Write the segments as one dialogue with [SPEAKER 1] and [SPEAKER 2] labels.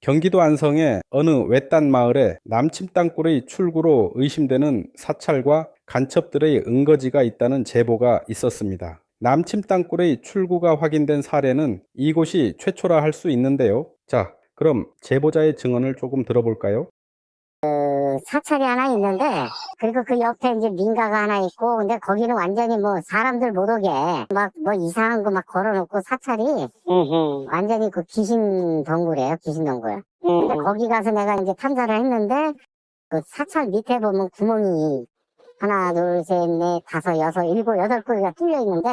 [SPEAKER 1] 경기도 안성의 어느 외딴 마을에 남침 땅굴의 출구로 의심되는 사찰과 간첩들의 은거지가 있다는 제보가 있었습니다. 남침 땅굴의 출구가 확인된 사례는 이곳이 최초라 할 수 있는데요. 자, 그럼 제보자의 증언을 조금 들어볼까요?
[SPEAKER 2] 그 사찰이 하나 있는데 그리고 그 옆에 이제 민가가 하나 있고 근데 거기는 완전히 뭐 사람들 못 오게 막 뭐 이상한 거 막 걸어놓고 사찰이
[SPEAKER 3] 음흠.
[SPEAKER 2] 완전히 그 귀신 덩굴이에요 귀신 덩굴 근데
[SPEAKER 3] 음.
[SPEAKER 2] 거기 가서 내가 이제 탐사를 했는데 그 사찰 밑에 보면 구멍이 하나 둘셋넷 다섯 여섯 일곱 여덟 개가 뚫려 있는데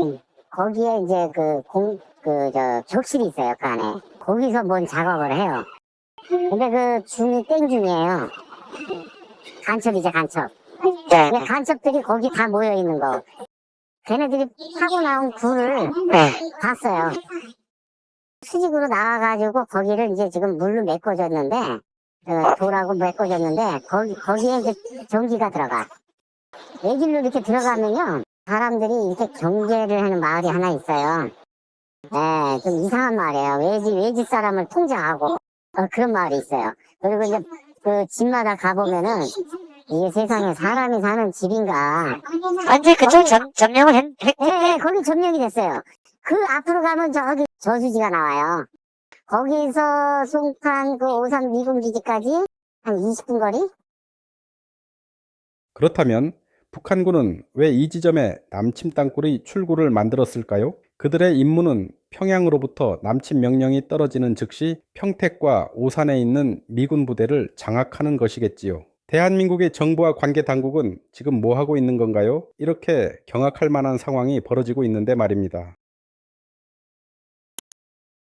[SPEAKER 3] 음.
[SPEAKER 2] 거기에 이제 그 공 그 저 격실이 있어요 그 안에 거기서 뭔 작업을 해요 근데 그 중이 땡중이에요 간첩이죠 간첩
[SPEAKER 3] 네.
[SPEAKER 2] 근데 간첩들이 거기 다 모여 있는 거 걔네들이 타고 나온 굴을
[SPEAKER 3] 네.
[SPEAKER 2] 봤어요 수직으로 나와가지고 거기를 이제 지금 물로 메꿔줬는데 어, 돌하고 메꿔줬는데 거기 거기에 이제 전기가 들어가 외길로 이렇게 들어가면요 사람들이 이렇게 경계를 하는 마을이 하나 있어요. 네, 좀 이상한 마을이에요. 외지 외지 사람을 통제하고 어, 그런 마을이 있어요. 그리고 이제 그 집마다 가보면은 이게 세상에 사람이 사는 집인가?
[SPEAKER 3] 완전 그쪽 점, 점령을 했, 했,
[SPEAKER 2] 예, 예, 거기 점령이 됐어요. 그 앞으로 가면 저기 저수지가 나와요. 거기서 송탄 그 오산 미군 기지까지 한 20분 거리?
[SPEAKER 1] 그렇다면 북한군은 왜 이 지점에 남침 땅굴의 출구를 만들었을까요? 그들의 임무는 평양으로부터 남침 명령이 떨어지는 즉시 평택과 오산에 있는 미군 부대를 장악하는 것이겠지요. 대한민국의 정부와 관계 당국은 지금 뭐 하고 있는 건가요? 이렇게 경악할 만한 상황이 벌어지고 있는데 말입니다.